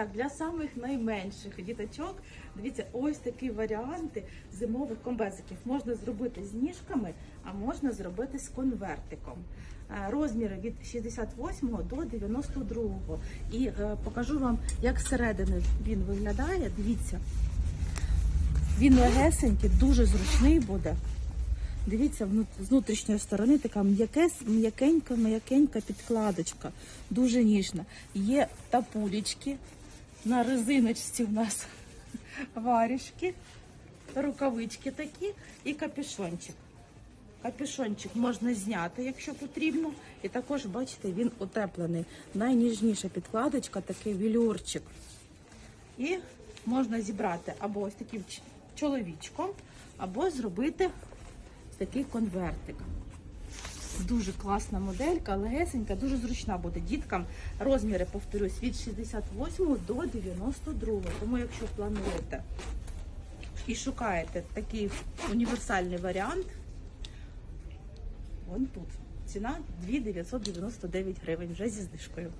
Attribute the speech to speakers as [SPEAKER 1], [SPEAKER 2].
[SPEAKER 1] Так, для самих найменших діточок, дивіться, ось такі варіанти зимових комбезиків. Можна зробити з ніжками, а можна зробити з конвертиком. Е, Розміри від 68 до 92. І е, покажу вам, як зсередини він виглядає. Дивіться, він легесенький, дуже зручний буде. Дивіться, з внутрішньої сторони така м'якес- м'якенька, м'якенька підкладочка, дуже ніжна. Є тапулечки, на резиночці в нас варішки, рукавички такі і капюшончик. Капюшончик можна зняти, якщо потрібно. І також, бачите, він утеплений. Найніжніша підкладочка, такий вілюрчик. І можна зібрати або ось таким чоловічком, або зробити такий конвертик. Дуже класна моделька, легесенька, дуже зручна буде діткам. Розміри, повторюсь, від 68 до 92. Тому, якщо плануєте і шукаєте такий універсальний варіант, вон тут. Ціна 2 999 гривень вже зі знижкою.